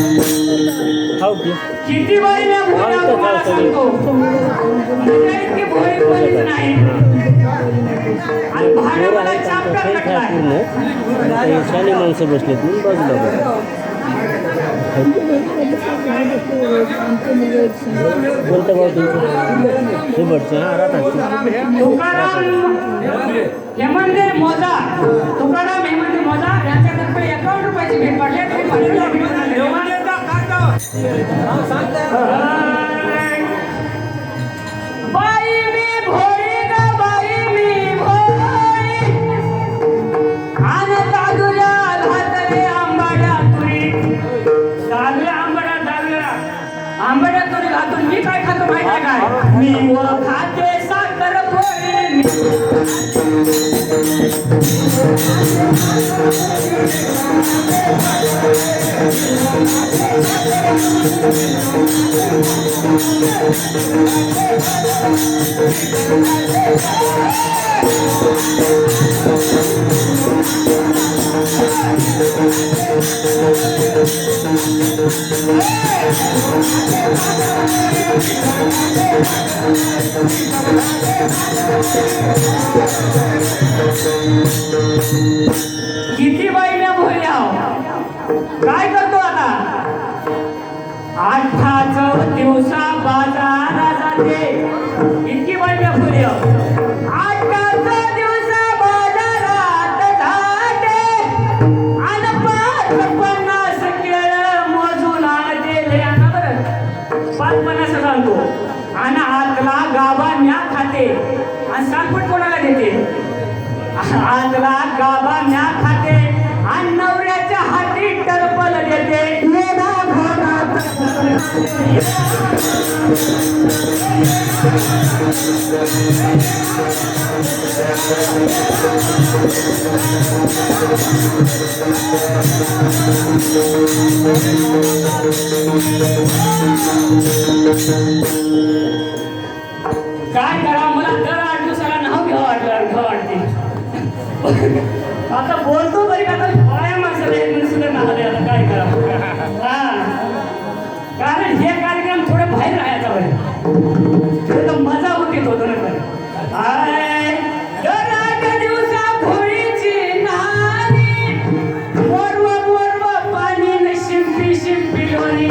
खाऊ की किती बाई मी भोळ्या तुम्हाला सांगतो तुझ्या इतकी भोळी कोणीच नाही. आणि भाडं पोरं मला खेळ टाकलाय. माणसं बसलेत म्हणून बाजूला. कोणतं गाव तुमचं शेवटचं हा राहतात मोजा. तुकाराम हेमंदिर मोजा. यांच्यातर्फे एकावन्न रुपयाची भेट पडली तुम्ही माहिती आहे काय मी व खाते साखर पोळी मी किती खाते आणि सांगपट कोणाला देते? आजला गाबा म्या खाते आणि नवऱ्याच्या हाती टरपल देते. येणा आता बोलतो तरी आता बाया माणसाला एक सुद्धा आता काय करा हा. कारण हे कार्यक्रम थोडे बाहेर राहायचा पाहिजे तर मजा होती तो दोन आय दर दिवसा भोळीची नारी. पाणी शिंपी शिंपी लोणी.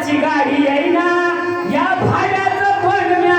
भाड्याची गाडी येईना. या भाड्याचं पण म्या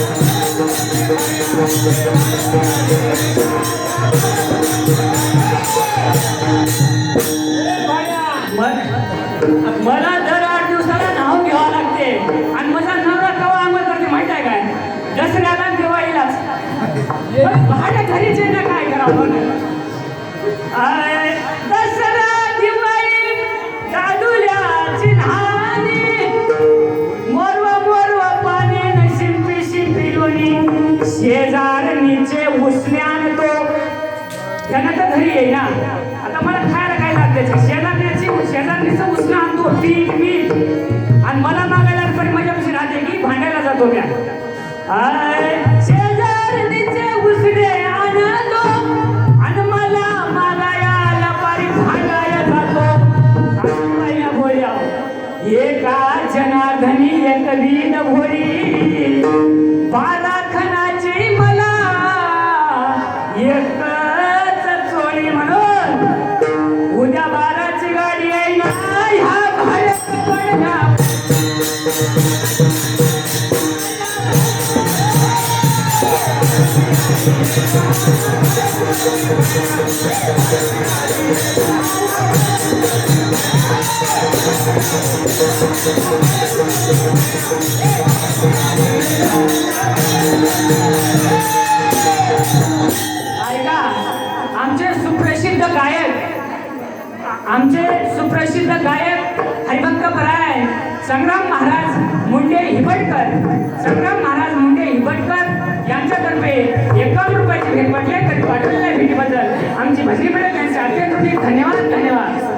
मला दर आठ दिवसाला नाव घ्यावं लागते. आणि माझा नवरा कवा अंघोळ करते माहीत आहे काय? दसऱ्याला आणि दिवाळीलाच पण भाड्या घरीचे ना काय करावं दसरा दिवाळी दादुल्याची न्हाणी मोरवा मोरव पाने न शिंपी शिंपी लोणी शेजारणीचे उसण्यान तो. त्यानं तर घरी येईना. आता मला खायला काय लागते? शेजारण्याची शेजारणीचं उसणं आणतो पीठ मीठ. आणि मला मागायला पण माझ्या माझ्यापाशी राहते की भांडायला जातो मी. आय, शेजारणीचे आणतो आणि मला मागायला पारी भांडायला जातो. बाया एका जनार्दनी एक वीण भोरी बारा ऐका आमचे सुप्रसिद्ध गायक आमचे सुप्रसिद्ध गायक हरिभक्त पराय संग्राम महाराज मुंडे हिबटकर संग्राम महाराज मुंडे हिबटकर यांच्यातर्फे एकावन्न रुपयाची भेट वाटली तरी पाठवलेल्या भेटीबद्दल? आमची भजनी मंडळ त्यांचे अत्यंत धन्यवाद.